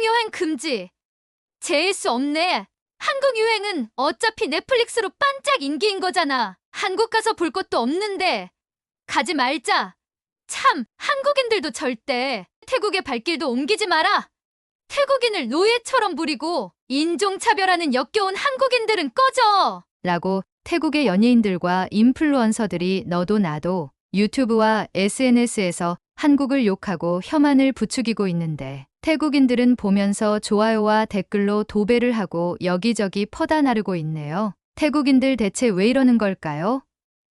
한국 여행 금지. 재수 없네. 한국 유행은 어차피 넷플릭스로 반짝 인기인 거잖아. 한국 가서 볼 것도 없는데. 가지 말자. 참, 한국인들도 절대 태국의 발길도 옮기지 마라. 태국인을 노예처럼 부리고 인종차별하는 역겨운 한국인들은 꺼져. 라고 태국의 연예인들과 인플루언서들이 너도 나도 유튜브와 SNS에서 한국을 욕하고 혐한을 부추기고 있는데 태국인들은 보면서 좋아요와 댓글로 도배를 하고 여기저기 퍼다 나르고 있네요. 태국인들 대체 왜 이러는 걸까요?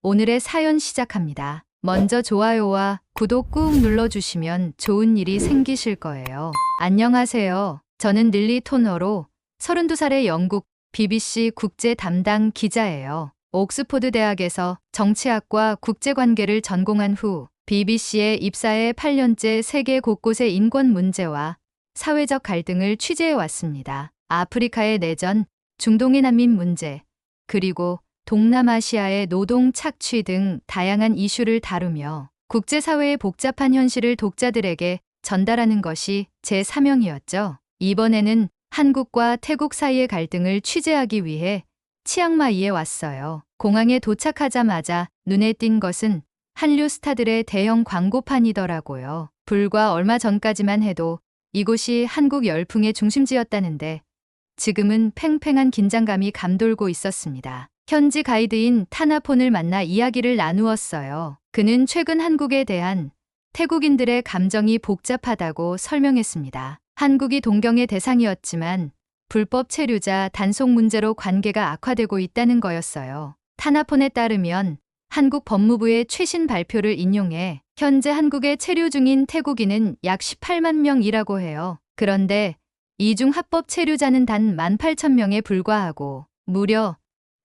오늘의 사연 시작합니다. 먼저 좋아요와 구독 꾹 눌러주시면 좋은 일이 생기실 거예요. 안녕하세요. 저는 릴리 토너로 32살의 영국 BBC 국제 담당 기자예요. 옥스포드 대학에서 정치학과 국제관계를 전공한 후 BBC에 입사해 8년째 세계 곳곳의 인권 문제와 사회적 갈등을 취재해 왔습니다. 아프리카의 내전, 중동의 난민 문제, 그리고 동남아시아의 노동 착취 등 다양한 이슈를 다루며 국제사회의 복잡한 현실을 독자들에게 전달하는 것이 제 사명이었죠. 이번에는 한국과 태국 사이의 갈등을 취재하기 위해 치앙마이에 왔어요. 공항에 도착하자마자 눈에 띈 것은 한류 스타들의 대형 광고판이더라고요. 불과 얼마 전까지만 해도 이곳이 한국 열풍의 중심지였다는데 지금은 팽팽한 긴장감이 감돌고 있었습니다. 현지 가이드인 타나폰을 만나 이야기를 나누었어요. 그는 최근 한국에 대한 태국인들의 감정이 복잡하다고 설명했습니다. 한국이 동경의 대상이었지만 불법 체류자 단속 문제로 관계가 악화되고 있다는 거였어요. 타나폰에 따르면 한국 법무부의 최신 발표를 인용해 현재 한국에 체류 중인 태국인은 약 18만 명이라고 해요. 그런데 이중 합법 체류자는 단 18,000명에 불과하고 무려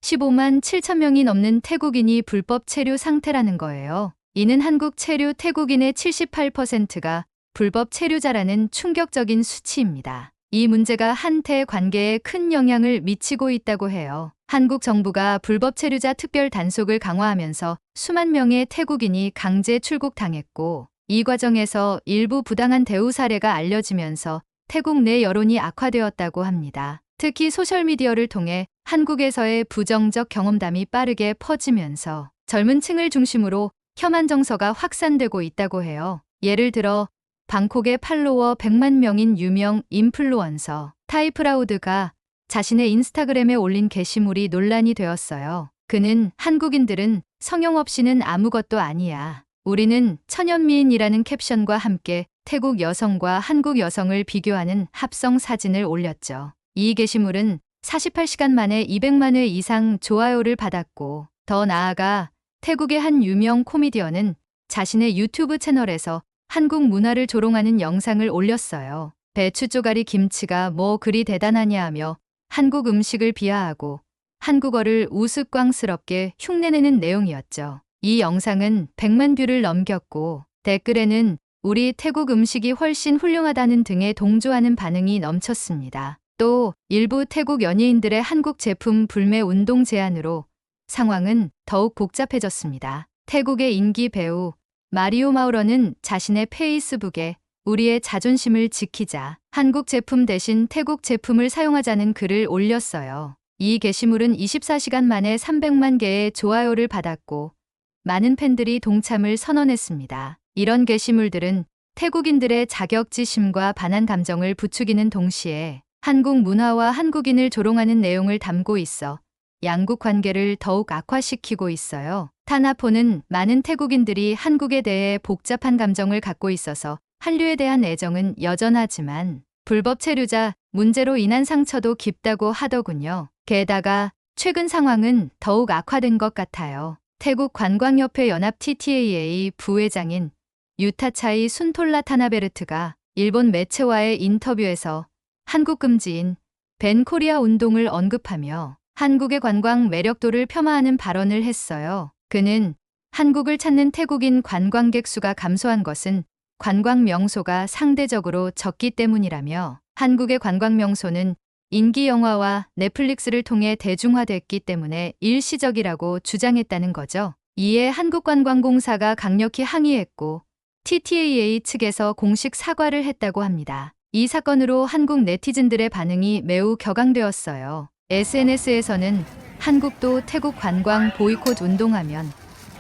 15만 7천 명이 넘는 태국인이 불법 체류 상태라는 거예요. 이는 한국 체류 태국인의 78%가 불법 체류자라는 충격적인 수치입니다. 이 문제가 한태 관계에 큰 영향을 미치고 있다고 해요. 한국 정부가 불법 체류자 특별 단속을 강화하면서 수만 명의 태국인이 강제 출국당했고 이 과정에서 일부 부당한 대우 사례가 알려지면서 태국 내 여론이 악화되었다고 합니다. 특히 소셜미디어를 통해 한국에서의 부정적 경험담이 빠르게 퍼지면서 젊은 층을 중심으로 혐한 정서가 확산되고 있다고 해요. 예를 들어 방콕의 팔로워 100만 명인 유명 인플루언서 타이프라우드가 자신의 인스타그램에 올린 게시물이 논란이 되었어요. 그는 한국인들은 성형 없이는 아무것도 아니야. 우리는 천연미인이라는 캡션과 함께 태국 여성과 한국 여성을 비교하는 합성 사진을 올렸죠. 이 게시물은 48시간 만에 200만 회 이상 좋아요를 받았고 더 나아가 태국의 한 유명 코미디언은 자신의 유튜브 채널에서 한국 문화를 조롱하는 영상을 올렸어요. 배추 쪼가리 김치가 뭐 그리 대단하냐 하며 한국 음식을 비하하고 한국어를 우스꽝스럽게 흉내내는 내용이었죠. 이 영상은 100만 뷰를 넘겼고 댓글에는 우리 태국 음식이 훨씬 훌륭하다는 등의 동조하는 반응이 넘쳤습니다. 또 일부 태국 연예인들의 한국 제품 불매 운동 제안으로 상황은 더욱 복잡해졌습니다. 태국의 인기 배우 마리오 마우러는 자신의 페이스북에 우리의 자존심을 지키자 한국 제품 대신 태국 제품을 사용하자는 글을 올렸어요. 이 게시물은 24시간 만에 300만 개의 좋아요를 받았고 많은 팬들이 동참을 선언했습니다. 이런 게시물들은 태국인들의 자격지심과 반한 감정을 부추기는 동시에 한국 문화와 한국인을 조롱하는 내용을 담고 있어 양국 관계를 더욱 악화시키고 있어요. 타나포는 많은 태국인들이 한국에 대해 복잡한 감정을 갖고 있어서 한류에 대한 애정은 여전하지만 불법 체류자 문제로 인한 상처도 깊다고 하더군요. 게다가 최근 상황은 더욱 악화된 것 같아요. 태국 관광협회 연합 TTAA 부회장인 유타차이 순톨라 타나베르트가 일본 매체와의 인터뷰에서 한국 금지인 벤 코리아 운동을 언급하며 한국의 관광 매력도를 폄하하는 발언을 했어요. 그는 한국을 찾는 태국인 관광객 수가 감소한 것은 관광 명소가 상대적으로 적기 때문이라며 한국의 관광 명소는 인기 영화와 넷플릭스를 통해 대중화됐기 때문에 일시적이라고 주장했다는 거죠. 이에 한국관광공사가 강력히 항의했고 TTAA 측에서 공식 사과를 했다고 합니다. 이 사건으로 한국 네티즌들의 반응이 매우 격앙되었어요. SNS에서는 한국도 태국 관광 보이콧 운동하면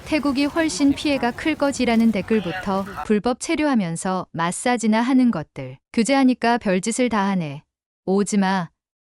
태국이 훨씬 피해가 클 거지라는 댓글부터 불법 체류하면서 마사지나 하는 것들 규제하니까 별짓을 다 하네. 오지마.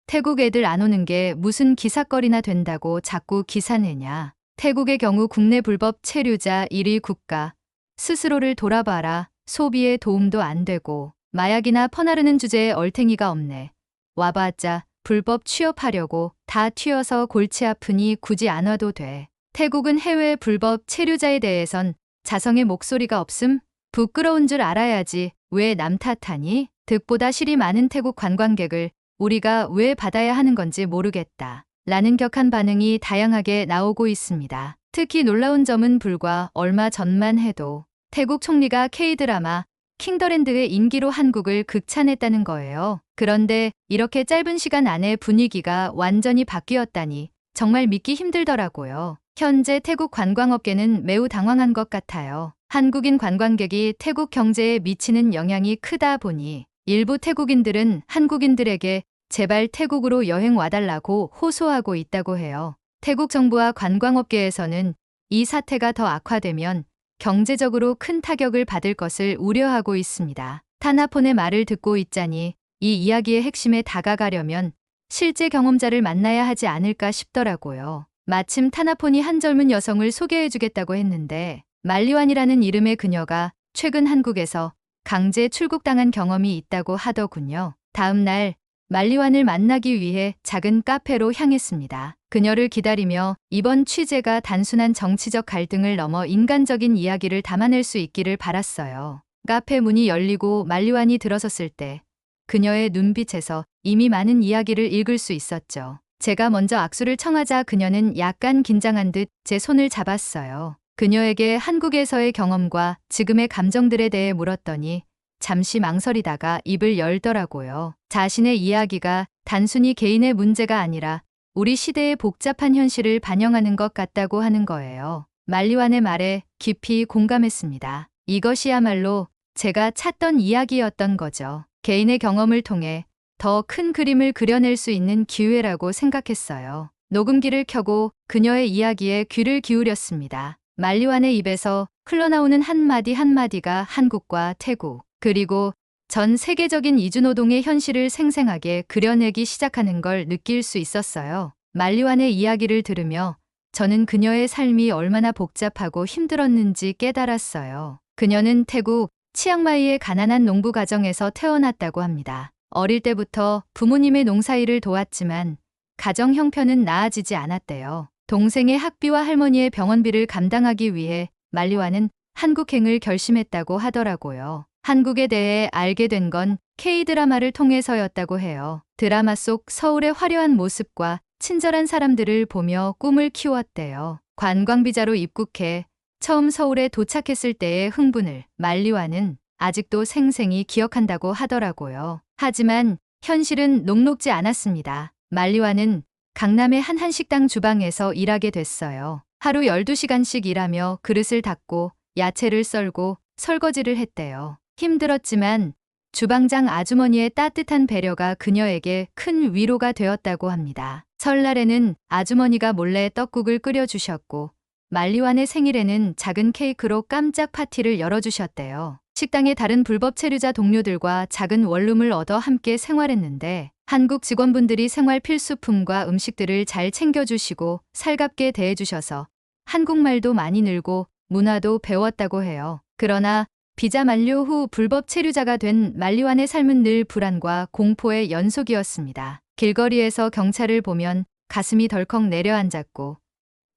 태국 애들 안 오는 게 무슨 기사거리나 된다고 자꾸 기사 내냐. 태국의 경우 국내 불법 체류자 1위 국가. 스스로를 돌아봐라. 소비에 도움도 안 되고 마약이나 퍼나르는 주제에 얼탱이가 없네. 와봤자 불법 취업하려고 다 튀어서 골치 아프니 굳이 안 와도 돼. 태국은 해외 불법 체류자에 대해선 자성의 목소리가 없음? 부끄러운 줄 알아야지 왜 남 탓하니? 득보다 실이 많은 태국 관광객을 우리가 왜 받아야 하는 건지 모르겠다. 라는 격한 반응이 다양하게 나오고 있습니다. 특히 놀라운 점은 불과 얼마 전만 해도 태국 총리가 K드라마 킹더랜드의 인기로 한국을 극찬했다는 거예요. 그런데 이렇게 짧은 시간 안에 분위기가 완전히 바뀌었다니 정말 믿기 힘들더라고요. 현재 태국 관광업계는 매우 당황한 것 같아요. 한국인 관광객이 태국 경제에 미치는 영향이 크다 보니 일부 태국인들은 한국인들에게 제발 태국으로 여행 와달라고 호소하고 있다고 해요. 태국 정부와 관광업계에서는 이 사태가 더 악화되면 경제적으로 큰 타격을 받을 것을 우려하고 있습니다. 타나폰의 말을 듣고 있자니 이 이야기의 핵심에 다가가려면 실제 경험자를 만나야 하지 않을까 싶더라고요. 마침 타나폰이 한 젊은 여성을 소개해주겠다고 했는데 말리완이라는 이름의 그녀가 최근 한국에서 강제 출국당한 경험이 있다고 하더군요. 다음 날 말리완을 만나기 위해 작은 카페로 향했습니다. 그녀를 기다리며 이번 취재가 단순한 정치적 갈등을 넘어 인간적인 이야기를 담아낼 수 있기를 바랐어요. 카페 문이 열리고 말리완이 들어섰을 때 그녀의 눈빛에서 이미 많은 이야기를 읽을 수 있었죠. 제가 먼저 악수를 청하자 그녀는 약간 긴장한 듯 제 손을 잡았어요. 그녀에게 한국에서의 경험과 지금의 감정들에 대해 물었더니 잠시 망설이다가 입을 열더라고요. 자신의 이야기가 단순히 개인의 문제가 아니라 우리 시대의 복잡한 현실을 반영하는 것 같다고 하는 거예요. 말리완의 말에 깊이 공감했습니다. 이것이야말로 제가 찾던 이야기였던 거죠. 개인의 경험을 통해 더 큰 그림을 그려낼 수 있는 기회라고 생각했어요. 녹음기를 켜고 그녀의 이야기에 귀를 기울였습니다. 말리완의 입에서 흘러나오는 한마디 한마디가 한국과 태국, 그리고 전 세계적인 이주노동의 현실을 생생하게 그려내기 시작하는 걸 느낄 수 있었어요. 말리완의 이야기를 들으며 저는 그녀의 삶이 얼마나 복잡하고 힘들었는지 깨달았어요. 그녀는 태국 치앙마이의 가난한 농부 가정에서 태어났다고 합니다. 어릴 때부터 부모님의 농사일을 도왔지만 가정 형편은 나아지지 않았대요. 동생의 학비와 할머니의 병원비를 감당하기 위해 말리완은 한국행을 결심했다고 하더라고요. 한국에 대해 알게 된 건 K드라마를 통해서였다고 해요. 드라마 속 서울의 화려한 모습과 친절한 사람들을 보며 꿈을 키웠대요. 관광비자로 입국해 처음 서울에 도착했을 때의 흥분을 말리와는 아직도 생생히 기억한다고 하더라고요. 하지만 현실은 녹록지 않았습니다. 말리와는 강남의 한 한식당 주방에서 일하게 됐어요. 하루 12시간씩 일하며 그릇을 닦고 야채를 썰고 설거지를 했대요. 힘들었지만 주방장 아주머니의 따뜻한 배려가 그녀에게 큰 위로가 되었다고 합니다. 설날에는 아주머니가 몰래 떡국을 끓여주셨고 말리완의 생일에는 작은 케이크로 깜짝 파티를 열어주셨대요. 식당의 다른 불법 체류자 동료들과 작은 원룸을 얻어 함께 생활했는데 한국 직원분들이 생활 필수품과 음식들을 잘 챙겨주시고 살갑게 대해주셔서 한국말도 많이 늘고 문화도 배웠다고 해요. 그러나 비자 만료 후 불법 체류자가 된 말리완의 삶은 늘 불안과 공포의 연속이었습니다. 길거리에서 경찰을 보면 가슴이 덜컥 내려앉았고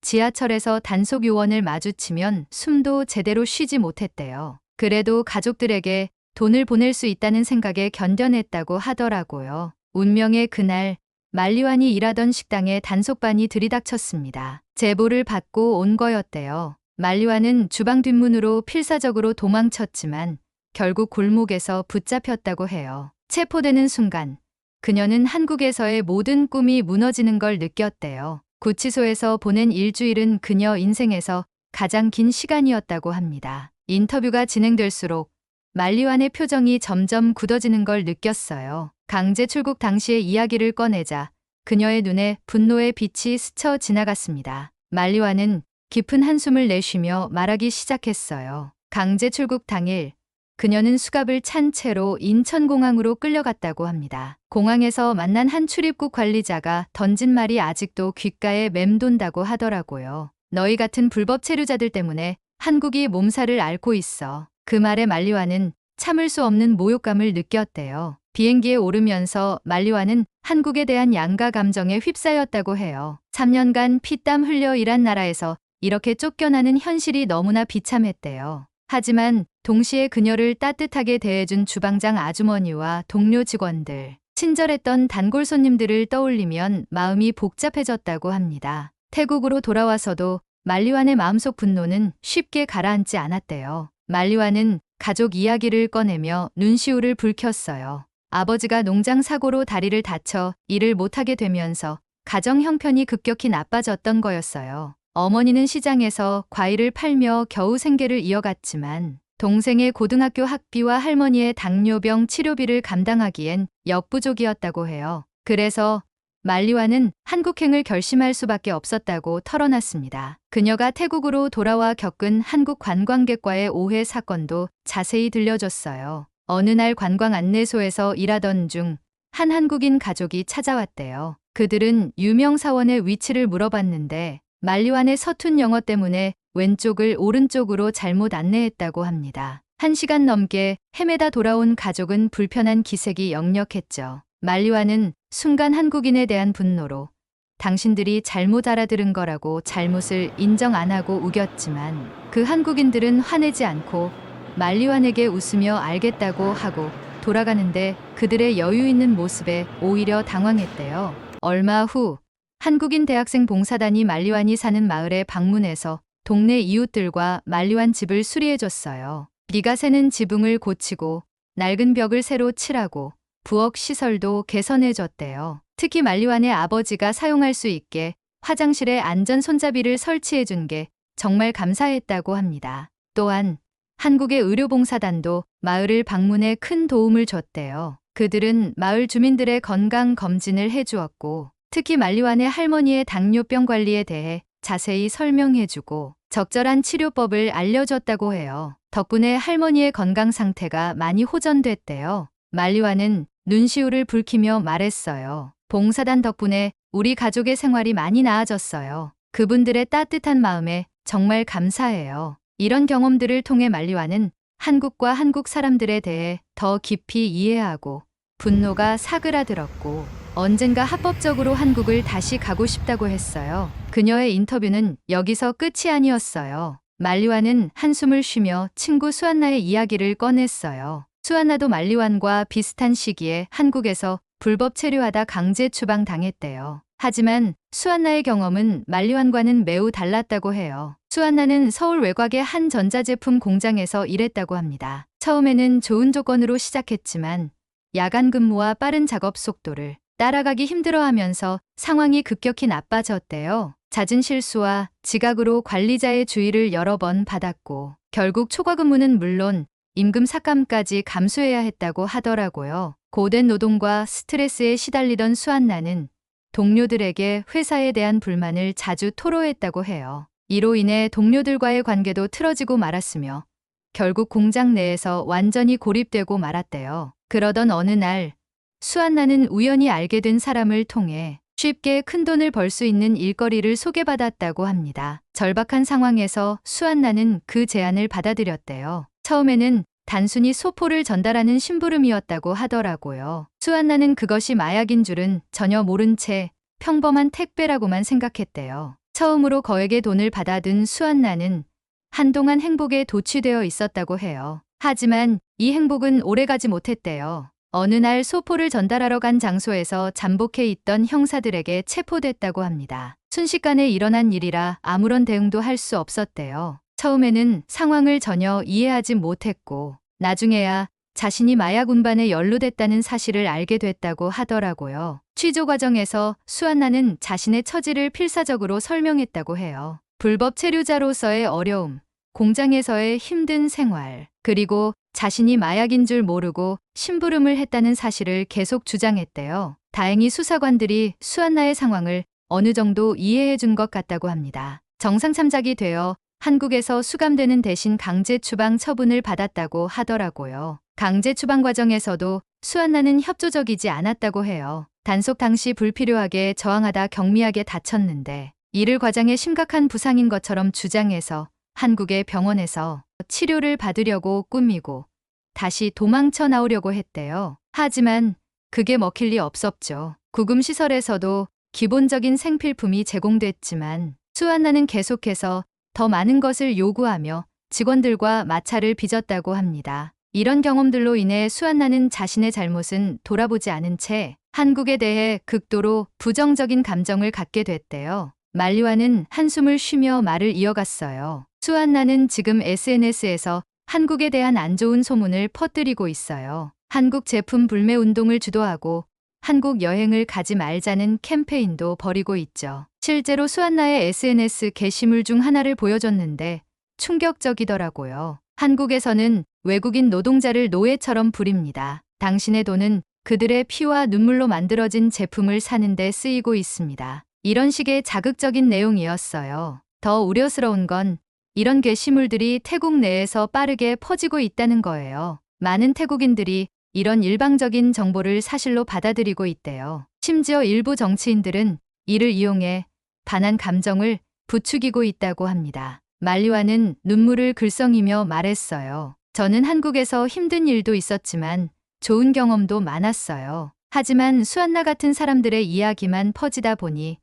지하철에서 단속 요원을 마주치면 숨도 제대로 쉬지 못했대요. 그래도 가족들에게 돈을 보낼 수 있다는 생각에 견뎌냈다고 하더라고요. 운명의 그날 말리완이 일하던 식당에 단속반이 들이닥쳤습니다. 제보를 받고 온 거였대요. 말리완은 주방 뒷문으로 필사적으로 도망쳤지만 결국 골목에서 붙잡혔다고 해요. 체포되는 순간 그녀는 한국에서의 모든 꿈이 무너지는 걸 느꼈대요. 구치소에서 보낸 일주일은 그녀 인생에서 가장 긴 시간이었다고 합니다. 인터뷰가 진행될수록 만리완의 표정이 점점 굳어지는 걸 느꼈어요. 강제 출국 당시의 이야기를 꺼내자 그녀의 눈에 분노의 빛이 스쳐 지나갔습니다. 만리완은 깊은 한숨을 내쉬며 말하기 시작했어요. 강제 출국 당일 그녀는 수갑을 찬 채로 인천공항으로 끌려갔다고 합니다. 공항에서 만난 한 출입국 관리자가 던진 말이 아직도 귓가에 맴돈다고 하더라고요. 너희 같은 불법 체류자들 때문에 한국이 몸살을 앓고 있어. 그 말에 말리와는 참을 수 없는 모욕감을 느꼈대요. 비행기에 오르면서 말리와는 한국에 대한 양가 감정에 휩싸였다고 해요. 3년간 피땀 흘려 일한 나라에서 이렇게 쫓겨나는 현실이 너무나 비참했대요. 하지만 동시에 그녀를 따뜻하게 대해준 주방장 아주머니와 동료 직원들, 친절했던 단골 손님들을 떠올리면 마음이 복잡해졌다고 합니다. 태국으로 돌아와서도 말리완의 마음속 분노는 쉽게 가라앉지 않았대요. 말리완은 가족 이야기를 꺼내며 눈시울을 붉혔어요. 아버지가 농장 사고로 다리를 다쳐 일을 못하게 되면서 가정 형편이 급격히 나빠졌던 거였어요. 어머니는 시장에서 과일을 팔며 겨우 생계를 이어갔지만 동생의 고등학교 학비와 할머니의 당뇨병 치료비를 감당하기엔 역부족이었다고 해요. 그래서 말리와는 한국행을 결심할 수밖에 없었다고 털어놨습니다. 그녀가 태국으로 돌아와 겪은 한국 관광객과의 오해 사건도 자세히 들려줬어요. 어느 날 관광 안내소에서 일하던 중 한 한국인 가족이 찾아왔대요. 그들은 유명 사원의 위치를 물어봤는데 말리완의 서툰 영어 때문에 왼쪽을 오른쪽으로 잘못 안내했다고 합니다. 한 시간 넘게 헤매다 돌아온 가족은 불편한 기색이 역력했죠. 말리완은 순간 한국인에 대한 분노로 당신들이 잘못 알아들은 거라고 잘못을 인정 안 하고 우겼지만 그 한국인들은 화내지 않고 말리완에게 웃으며 알겠다고 하고 돌아가는데 그들의 여유 있는 모습에 오히려 당황했대요. 얼마 후 한국인 대학생 봉사단이 말리완이 사는 마을에 방문해서 동네 이웃들과 말리완 집을 수리해줬어요. 비가 새는 지붕을 고치고 낡은 벽을 새로 칠하고 부엌 시설도 개선해줬대요. 특히 말리완의 아버지가 사용할 수 있게 화장실에 안전 손잡이를 설치해준 게 정말 감사했다고 합니다. 또한 한국의 의료봉사단도 마을을 방문해 큰 도움을 줬대요. 그들은 마을 주민들의 건강 검진을 해주었고 특히 말리완의 할머니의 당뇨병 관리에 대해 자세히 설명해주고 적절한 치료법을 알려줬다고 해요. 덕분에 할머니의 건강 상태가 많이 호전됐대요. 말리완은 눈시울을 붉히며 말했어요. 봉사단 덕분에 우리 가족의 생활이 많이 나아졌어요. 그분들의 따뜻한 마음에 정말 감사해요. 이런 경험들을 통해 말리완은 한국과 한국 사람들에 대해 더 깊이 이해하고 분노가 사그라들었고 언젠가 합법적으로 한국을 다시 가고 싶다고 했어요. 그녀의 인터뷰는 여기서 끝이 아니었어요. 말리완은 한숨을 쉬며 친구 수안나의 이야기를 꺼냈어요. 수안나도 말리완과 비슷한 시기에 한국에서 불법 체류하다 강제 추방 당했대요. 하지만 수안나의 경험은 말리완과는 매우 달랐다고 해요. 수안나는 서울 외곽의 한 전자제품 공장에서 일했다고 합니다. 처음에는 좋은 조건으로 시작했지만 야간 근무와 빠른 작업 속도를 따라가기 힘들어하면서 상황이 급격히 나빠졌대요. 잦은 실수와 지각으로 관리자의 주의를 여러 번 받았고 결국 초과 근무는 물론 임금 삭감까지 감수해야 했다고 하더라고요. 고된 노동과 스트레스에 시달리던 수안나는 동료들에게 회사에 대한 불만을 자주 토로했다고 해요. 이로 인해 동료들과의 관계도 틀어지고 말았으며 결국 공장 내에서 완전히 고립되고 말았대요. 그러던 어느 날 수안나는 우연히 알게 된 사람을 통해 쉽게 큰 돈을 벌 수 있는 일거리를 소개받았다고 합니다. 절박한 상황에서 수안나는 그 제안을 받아들였대요. 처음에는 단순히 소포를 전달하는 심부름이었다고 하더라고요. 수안나는 그것이 마약인 줄은 전혀 모른 채 평범한 택배라고만 생각했대요. 처음으로 거액의 돈을 받아든 수안나는 한동안 행복에 도취되어 있었다고 해요. 하지만 이 행복은 오래가지 못했대요. 어느 날 소포를 전달하러 간 장소에서 잠복해 있던 형사들에게 체포됐다고 합니다. 순식간에 일어난 일이라 아무런 대응도 할 수 없었대요. 처음에는 상황을 전혀 이해하지 못했고 나중에야 자신이 마약 운반에 연루됐다는 사실을 알게 됐다고 하더라고요. 취조 과정에서 수안나는 자신의 처지를 필사적으로 설명했다고 해요. 불법 체류자로서의 어려움, 공장에서의 힘든 생활, 그리고 자신이 마약인 줄 모르고 심부름을 했다는 사실을 계속 주장했대요. 다행히 수사관들이 수안나의 상황을 어느 정도 이해해 준 것 같다고 합니다. 정상 참작이 되어 한국에서 수감되는 대신 강제 추방 처분을 받았다고 하더라고요. 강제 추방 과정에서도 수안나는 협조적이지 않았다고 해요. 단속 당시 불필요하게 저항하다 경미하게 다쳤는데 이를 과장해 심각한 부상인 것처럼 주장해서 한국의 병원에서 치료를 받으려고 꾸미고 다시 도망쳐 나오려고 했대요. 하지만 그게 먹힐 리 없었죠. 구금시설에서도 기본적인 생필품이 제공됐지만 수안나는 계속해서 더 많은 것을 요구하며 직원들과 마찰을 빚었다고 합니다. 이런 경험들로 인해 수안나는 자신의 잘못은 돌아보지 않은 채 한국에 대해 극도로 부정적인 감정을 갖게 됐대요. 말리와는 한숨을 쉬며 말을 이어갔어요. 수안나는 지금 SNS에서 한국에 대한 안 좋은 소문을 퍼뜨리고 있어요. 한국 제품 불매 운동을 주도하고 한국 여행을 가지 말자는 캠페인도 벌이고 있죠. 실제로 수안나의 SNS 게시물 중 하나를 보여줬는데 충격적이더라고요. 한국에서는 외국인 노동자를 노예처럼 부립니다. 당신의 돈은 그들의 피와 눈물로 만들어진 제품을 사는데 쓰이고 있습니다. 이런 식의 자극적인 내용이었어요. 더 우려스러운 건 이런 게시물들이 태국 내에서 빠르게 퍼지고 있다는 거예요. 많은 태국인들이 이런 일방적인 정보를 사실로 받아들이고 있대요. 심지어 일부 정치인들은 이를 이용해 반한 감정을 부추기고 있다고 합니다. 말리와는 눈물을 글썽이며 말했어요. 저는 한국에서 힘든 일도 있었지만 좋은 경험도 많았어요. 하지만 수안나 같은 사람들의 이야기만 퍼지다 보니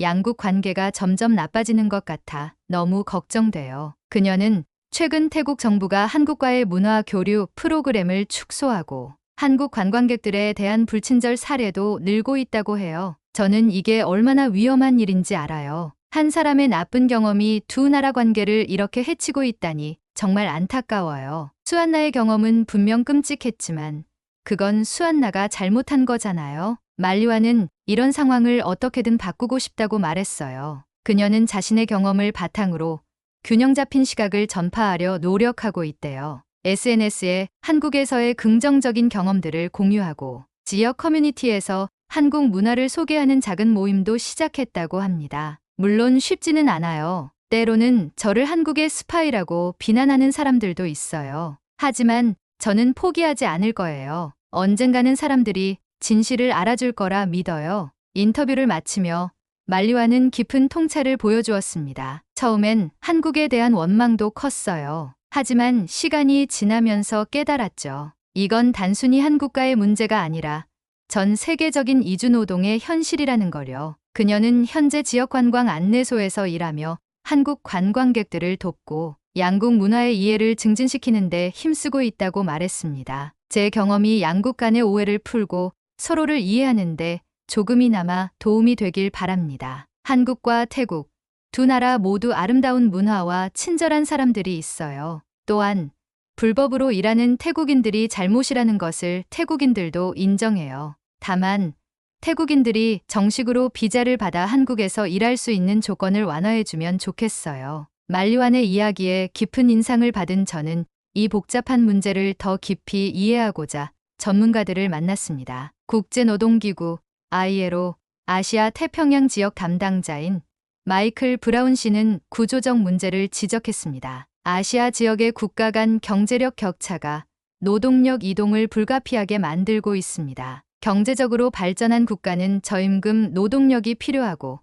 양국 관계가 점점 나빠지는 것 같아 너무 걱정돼요. 그녀는 최근 태국 정부가 한국과의 문화 교류 프로그램을 축소하고 한국 관광객들에 대한 불친절 사례도 늘고 있다고 해요. 저는 이게 얼마나 위험한 일인지 알아요. 한 사람의 나쁜 경험이 두 나라 관계를 이렇게 해치고 있다니 정말 안타까워요. 수안나의 경험은 분명 끔찍했지만 그건 수안나가 잘못한 거잖아요. 말리와는 이런 상황을 어떻게든 바꾸고 싶다고 말했어요. 그녀는 자신의 경험을 바탕으로 균형 잡힌 시각을 전파하려 노력하고 있대요. SNS에 한국에서의 긍정적인 경험들을 공유하고 지역 커뮤니티에서 한국 문화를 소개하는 작은 모임도 시작했다고 합니다. 물론 쉽지는 않아요. 때로는 저를 한국의 스파이라고 비난하는 사람들도 있어요. 하지만 저는 포기하지 않을 거예요. 언젠가는 사람들이 진실을 알아줄 거라 믿어요. 인터뷰를 마치며 말리와는 깊은 통찰을 보여주었습니다. 처음엔 한국에 대한 원망도 컸어요. 하지만 시간이 지나면서 깨달았죠. 이건 단순히 한국과의 문제가 아니라 전 세계적인 이주노동의 현실이라는 거려. 그녀는 현재 지역 관광 안내소에서 일하며 한국 관광객들을 돕고 양국 문화의 이해를 증진시키는데 힘쓰고 있다고 말했습니다. 제 경험이 양국 간의 오해를 풀고 서로를 이해하는데 조금이나마 도움이 되길 바랍니다. 한국과 태국 두 나라 모두 아름다운 문화와 친절한 사람들이 있어요. 또한 불법으로 일하는 태국인들이 잘못이라는 것을 태국인들도 인정해요. 다만 태국인들이 정식으로 비자를 받아 한국에서 일할 수 있는 조건을 완화해주면 좋겠어요. 말리완의 이야기에 깊은 인상을 받은 저는 이 복잡한 문제를 더 깊이 이해하고자 전문가들을 만났습니다. 국제노동기구 ILO 아시아 태평양 지역 담당자인 마이클 브라운 씨는 구조적 문제를 지적했습니다. 아시아 지역의 국가 간 경제력 격차가 노동력 이동을 불가피하게 만들고 있습니다. 경제적으로 발전한 국가는 저임금 노동력이 필요하고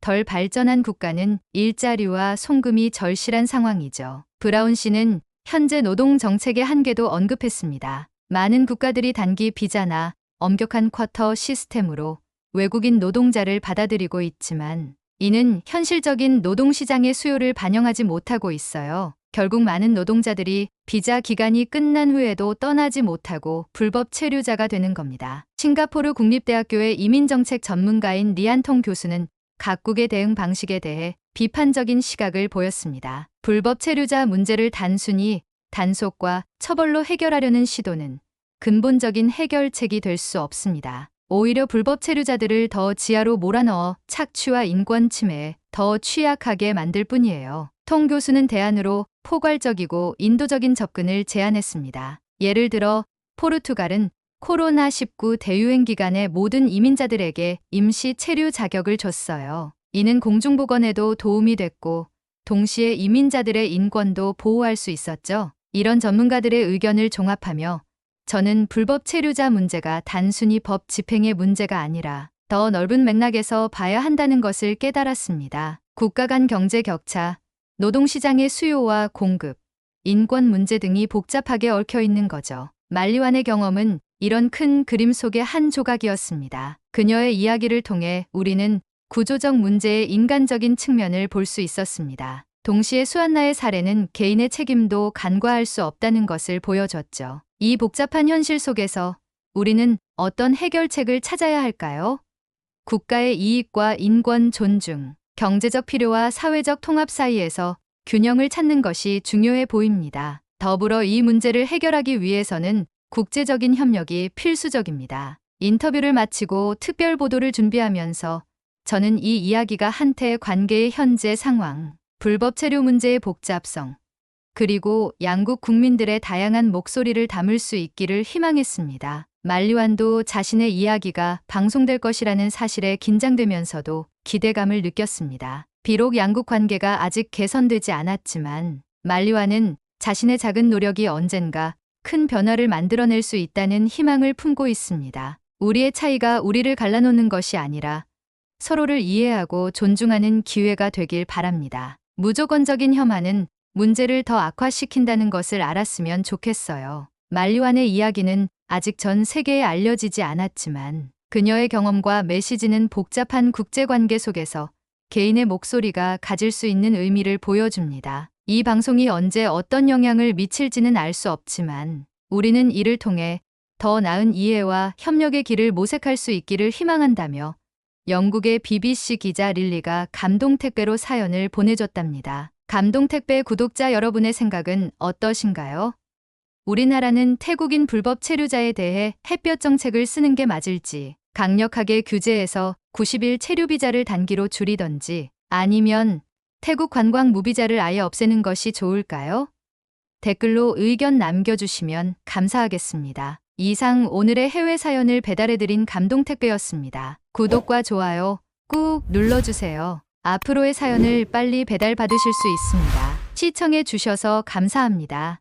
덜 발전한 국가는 일자리와 송금이 절실한 상황이죠. 브라운 씨는 현재 노동 정책의 한계도 언급했습니다. 많은 국가들이 단기 비자나 엄격한 쿼터 시스템으로 외국인 노동자를 받아들이고 있지만 이는 현실적인 노동시장의 수요를 반영하지 못하고 있어요. 결국 많은 노동자들이 비자 기간이 끝난 후에도 떠나지 못하고 불법 체류자가 되는 겁니다. 싱가포르 국립대학교의 이민정책 전문가인 리안통 교수는 각국의 대응 방식에 대해 비판적인 시각을 보였습니다. 불법 체류자 문제를 단순히 단속과 처벌로 해결하려는 시도는 근본적인 해결책이 될 수 없습니다. 오히려 불법 체류자들을 더 지하로 몰아넣어 착취와 인권 침해에 더 취약하게 만들 뿐이에요. 통 교수는 대안으로 포괄적이고 인도적인 접근을 제안했습니다. 예를 들어 포르투갈은 코로나19 대유행 기간에 모든 이민자들에게 임시 체류 자격을 줬어요. 이는 공중보건에도 도움이 됐고 동시에 이민자들의 인권도 보호할 수 있었죠. 이런 전문가들의 의견을 종합하며 저는 불법 체류자 문제가 단순히 법 집행의 문제가 아니라 더 넓은 맥락에서 봐야 한다는 것을 깨달았습니다. 국가 간 경제 격차, 노동시장의 수요와 공급, 인권 문제 등이 복잡하게 얽혀 있는 거죠. 말리완의 경험은 이런 큰 그림 속의 한 조각이었습니다. 그녀의 이야기를 통해 우리는 구조적 문제의 인간적인 측면을 볼 수 있었습니다. 동시에 수안나의 사례는 개인의 책임도 간과할 수 없다는 것을 보여줬죠. 이 복잡한 현실 속에서 우리는 어떤 해결책을 찾아야 할까요? 국가의 이익과 인권 존중, 경제적 필요와 사회적 통합 사이에서 균형을 찾는 것이 중요해 보입니다. 더불어 이 문제를 해결하기 위해서는 국제적인 협력이 필수적입니다. 인터뷰를 마치고 특별 보도를 준비하면서 저는 이 이야기가 한태의 관계의 현재 상황, 불법 체류 문제의 복잡성, 그리고 양국 국민들의 다양한 목소리를 담을 수 있기를 희망했습니다. 말리완도 자신의 이야기가 방송될 것이라는 사실에 긴장되면서도 기대감을 느꼈습니다. 비록 양국 관계가 아직 개선되지 않았지만 말리완은 자신의 작은 노력이 언젠가 큰 변화를 만들어낼 수 있다는 희망을 품고 있습니다. 우리의 차이가 우리를 갈라놓는 것이 아니라 서로를 이해하고 존중하는 기회가 되길 바랍니다. 무조건적인 혐한은 문제를 더 악화시킨다는 것을 알았으면 좋겠어요. 말리완의 이야기는 아직 전 세계에 알려지지 않았지만 그녀의 경험과 메시지는 복잡한 국제관계 속에서 개인의 목소리가 가질 수 있는 의미를 보여줍니다. 이 방송이 언제 어떤 영향을 미칠지는 알 수 없지만 우리는 이를 통해 더 나은 이해와 협력의 길을 모색할 수 있기를 희망한다며 영국의 BBC 기자 릴리가 감동 택배로 사연을 보내줬답니다. 감동 택배 구독자 여러분의 생각은 어떠신가요? 우리나라는 태국인 불법 체류자에 대해 햇볕 정책을 쓰는 게 맞을지, 강력하게 규제해서 90일 체류 비자를 단기로 줄이던지, 아니면 태국 관광 무비자를 아예 없애는 것이 좋을까요? 댓글로 의견 남겨주시면 감사하겠습니다. 이상 오늘의 해외 사연을 배달해드린 감동 택배였습니다. 구독과 좋아요 꾹 눌러주세요. 앞으로의 사연을 빨리 배달받으실 수 있습니다. 시청해 주셔서 감사합니다.